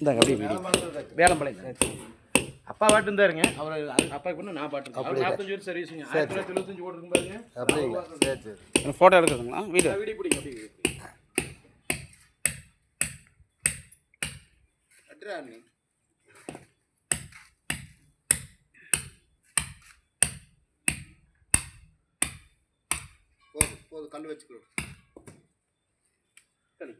இந்தாங்க அப்படியே வீடியோ. வேலம்பாளையம். அப்பா பாட்டு இருந்தாருங்க. அவர் அப்பா கூட நான் பாட்டு அவர் நாற்பத்தஞ்சு வருஷம் சர்வீஸுங்க ஆயிரத்தி தொள்ளாயிரத்தி எழுபத்தஞ்சு ஓட்டுருக்கு பாருங்க. அப்படிங்களா சரி சரி. ஃபோட்டோ எடுக்கிறதுங்களா? வீடியோ வீடியோ பிடிங்க அப்படியே போதும் போதும். கல் வச்சுக்கிறோம். சரி.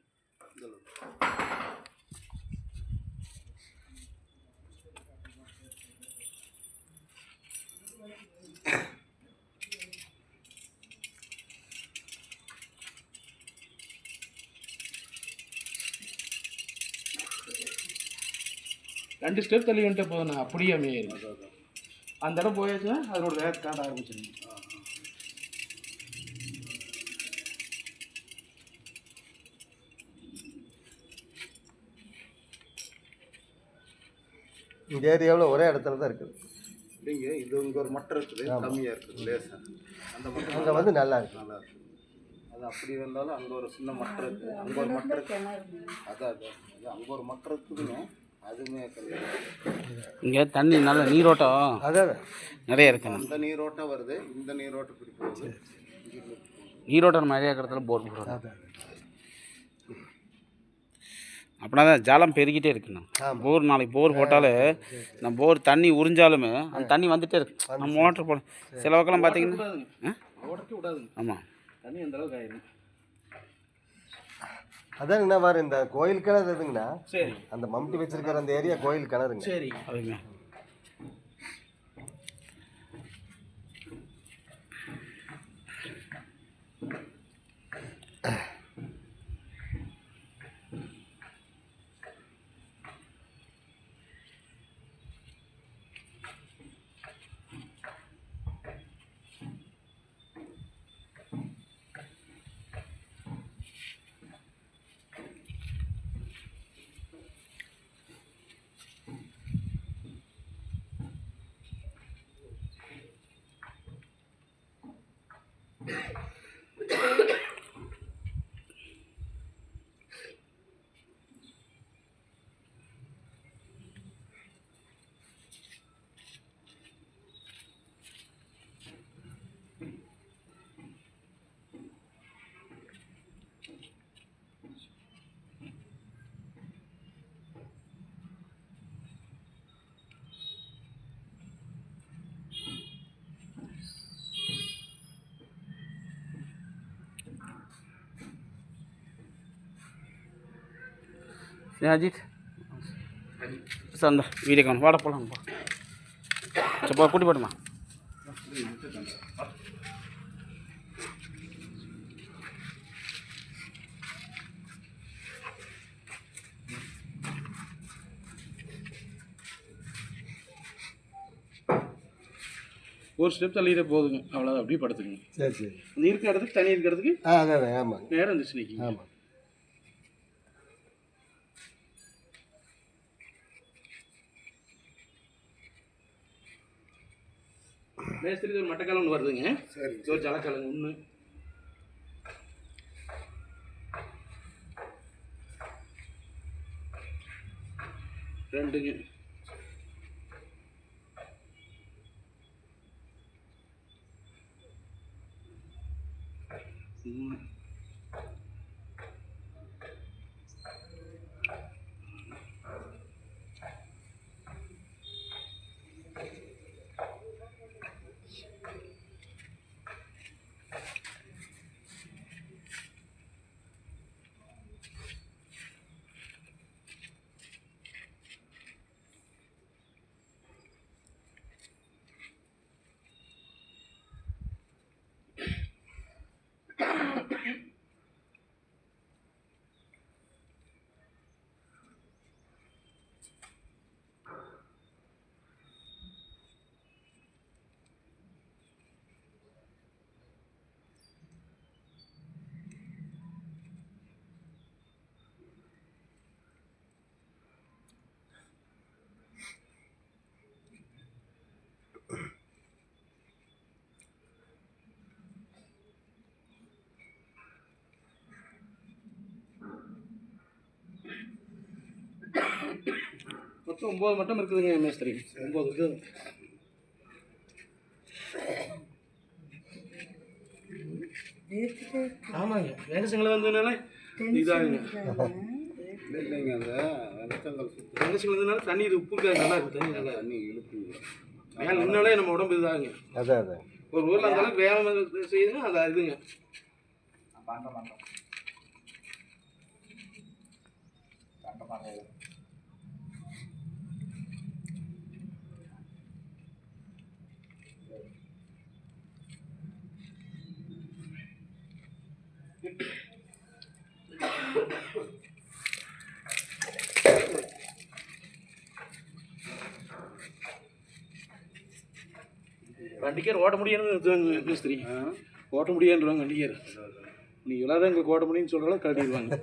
ரெண்டு ஸ்டெப் தள்ளி வந்துட்டு போதும் நான் அப்படியே அமையிருங்க அந்த இடம் போயாச்சுன்னா அதனோட வேகத்தை காட்ட ஆரம்பிச்சிருங்க. இந்த ஏரியாவில் ஒரே இடத்துல தான் இருக்குது. இல்லைங்க இது இங்கே ஒரு மட்டை இருக்குது கம்மியாக இருக்குது லேசாக அந்த மட்டை அங்கே வந்து நல்லா இருக்கு. நல்லா இருக்குது அது அப்படி இருந்தாலும் அங்கே ஒரு சின்ன மட்டை இருக்குது. அங்கே ஒரு மட்டை இருக்குது அதான் அதான். அது அங்கே ஒரு மட்டை இருக்குதுங்க. இங்கே தண்ணி நல்ல நீரோட்டம் அதான் நிறைய இருக்குண்ணா அந்த நீரோட்டம் வருது இந்த நீரோட்டம் போகுது. நீரோட்டம் நிறைய இருக்கிறதுல போர் போடுறாங்க அதான் அப்படின்னா தான் ஜலம் பெருகிட்டே இருக்குண்ணா. போர் நாளைக்கு போர் போட்டாலே இந்த போர் தண்ணி உறிஞ்சாலுமே அந்த தண்ணி வந்துட்டே இருக்கு. நம்ம மோட்டர் போட சில பக்கம் பார்த்தீங்கன்னா ஆமாம் தண்ணி அந்த அளவுக்கு ஆயிரும். அதாங்கண்ணா பாரு இந்த கோயில் கிணறு எதுங்கண்ணா? சரி. அந்த மம்டி வச்சிருக்கிற அந்த ஏரியா கோயில் கிணறுங்க. சரி. அஜித் சார் அந்த வீடியோ காணும் வாட போகலாம் போ சரி போ கூட்டி போட்டுமா ஒரு ஸ்டெப் தள்ளிட போதுங்க. அவ்வளோதான் அப்படியே படுத்துக்குங்க. சரி சரி. இடத்துக்கு தண்ணி இருக்கிற இடத்துக்கு ஆ அதான் ஆமாங்க நேரம் இருந்துச்சு நிற்கிங்க ஆமாம் மேஸ்திரி ஒரு மட்டக்காலம் ஒன்று வருதுங்க. சரி ஒரு ஜலக்காலங்க ஒன்று ரெண்டுங்க. ஒம்பது மட்டும் இருக்குதுங்க மேஸ்திரி. ஒம்பது இருக்குது ஆமாங்க வெங்கசங்களை வந்ததுனால இதாகுங்க இல்லை இல்லைங்க அந்த வெங்கசங்களை வந்ததுனால தண்ணி இது உப்பு இருக்காது நல்லா இருக்கும் தண்ணி நல்லா தண்ணி இழுக்குங்க மேலே நின்னாலே நம்ம உடம்பு இதாகுங்க அதான் அதான். ஒரு ஊரில் அந்த அளவுக்கு வேகம் செய்யுதுன்னா அது இதுங்க வண்டிக்கார் ஓட்ட முடியாதுன்னு மிஸ்திரி ஓட்ட முடியாதுன்றவாங்க வண்டிக்கார் நீ இவ்வளோ தான் எங்களுக்கு ஓட்ட முடியும்னு சொல்கிறாலும் கட்டிடுவாங்க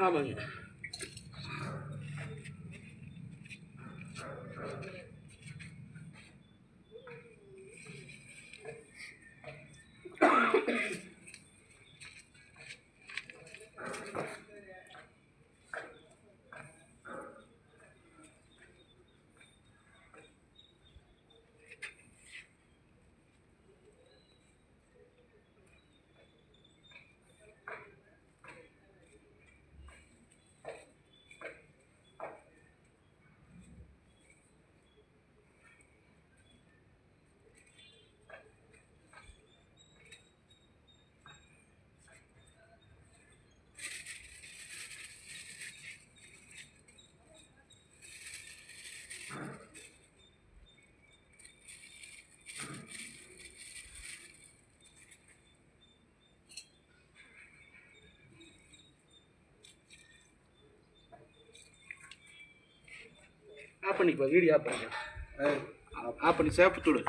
ஆமாங்க. ஆஃப் பண்ணிக்குவா வீடியோ ஆஃப் பண்ணிக்கலாம் ஆஃப் பண்ணி சேஃப்டி விடு